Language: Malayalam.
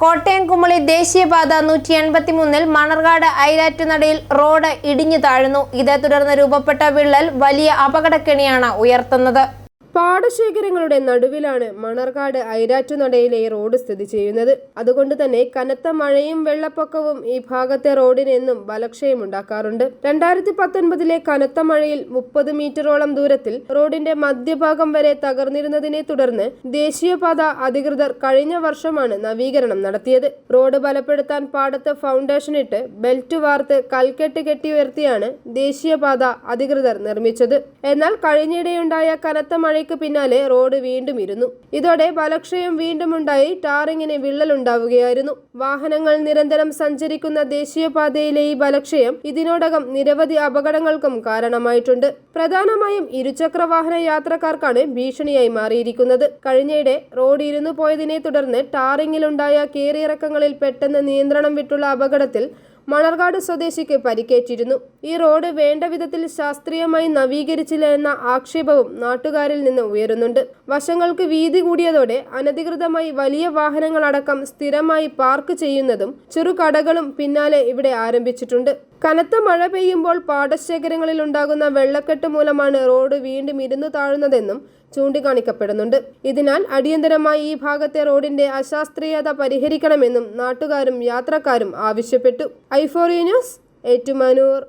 കോട്ടയം കുമളി ദേശീയപാത നൂറ്റി എൺപത്തി മൂന്നിൽ മണർകാട് ഐരാറ്റുനടയിൽ റോഡ് ഇടിഞ്ഞു താഴ്ന്നു. ഇതേ തുടർന്ന് രൂപപ്പെട്ട വിള്ളൽ വലിയ അപകടക്കെണിയാണ് ഉയർത്തുന്നത്. പാടശേഖരങ്ങളുടെ നടുവിലാണ് മണർകാട് ഐരാറ്റുനടയിലെ റോഡ് സ്ഥിതി ചെയ്യുന്നത്. അതുകൊണ്ട് തന്നെ കനത്ത മഴയും വെള്ളപ്പൊക്കവും ഈ ഭാഗത്തെ റോഡിനെന്നും ബലക്ഷയമുണ്ടാക്കാറുണ്ട് രണ്ടായിരത്തി പത്തൊൻപതിലെ കനത്ത മഴയിൽ മുപ്പത് മീറ്ററോളം ദൂരത്തിൽ റോഡിന്റെ മധ്യഭാഗം വരെ തകർന്നിരുന്നതിനെ തുടർന്ന് ദേശീയപാത അധികൃതർ കഴിഞ്ഞ വർഷമാണ് നവീകരണം നടത്തിയത്. റോഡ് ബലപ്പെടുത്താൻ പാടത്ത് ഫൗണ്ടേഷൻ ഇട്ട് ബെൽറ്റ് വാർത്ത് കൽക്കെട്ട് കെട്ടി ഉയർത്തിയാണ് ദേശീയപാത അധികൃതർ നിർമ്മിച്ചത്. എന്നാൽ കഴിഞ്ഞിടെയുണ്ടായ കനത്ത മഴയ്ക്ക് പിന്നാലെ റോഡ് വീണ്ടും ഇരുന്നു. ഇതോടെ ബലക്ഷയം വീണ്ടും ഉണ്ടായി. ടാറിങ്ങിന് വിള്ളലുണ്ടാവുകയായിരുന്നു. വാഹനങ്ങൾ നിരന്തരം സഞ്ചരിക്കുന്ന ദേശീയപാതയിലെ ഈ ബലക്ഷയം ഇതിനോടകം നിരവധി അപകടങ്ങൾക്കും കാരണമായിട്ടുണ്ട്. പ്രധാനമായും ഇരുചക്ര വാഹന യാത്രക്കാർക്കാണ് ഭീഷണിയായി മാറിയിരിക്കുന്നത്. കഴിഞ്ഞയിടെ റോഡ് ഇരുന്നു പോയതിനെ തുടർന്ന് ടാറിങ്ങിലുണ്ടായ കേറിയിറക്കങ്ങളിൽ പെട്ടെന്ന് നിയന്ത്രണം വിട്ടുള്ള അപകടത്തിൽ മണർകാട് സ്വദേശിക്ക് പരിക്കേറ്റിരുന്നു. ഈ റോഡ് വേണ്ട വിധത്തിൽ ശാസ്ത്രീയമായി നവീകരിച്ചില്ല എന്ന ആക്ഷേപവും നാട്ടുകാരിൽ നിന്ന് ഉയരുന്നുണ്ട്. വശങ്ങൾക്ക് വീതി കൂടിയതോടെ അനധികൃതമായി വലിയ വാഹനങ്ങളടക്കം സ്ഥിരമായി പാർക്ക് ചെയ്യുന്നതും ചെറുകടകളും പിന്നാലെ ഇവിടെ ആരംഭിച്ചിട്ടുണ്ട്. കനത്ത മഴ പെയ്യുമ്പോൾ പാടശേഖരങ്ങളിൽ ഉണ്ടാകുന്ന വെള്ളക്കെട്ട് മൂലമാണ് റോഡ് വീണ്ടും ഇരുന്നു താഴുന്നതെന്നും ചൂണ്ടിക്കാണിക്കപ്പെടുന്നുണ്ട്. ഇതിനാൽ അടിയന്തരമായി ഈ ഭാഗത്തെ റോഡിന്റെ അശാസ്ത്രീയത പരിഹരിക്കണമെന്നും നാട്ടുകാരും യാത്രക്കാരും ആവശ്യപ്പെട്ടു. ഐഫോറി ന്യൂസ് ഏറ്റുമാനൂർ.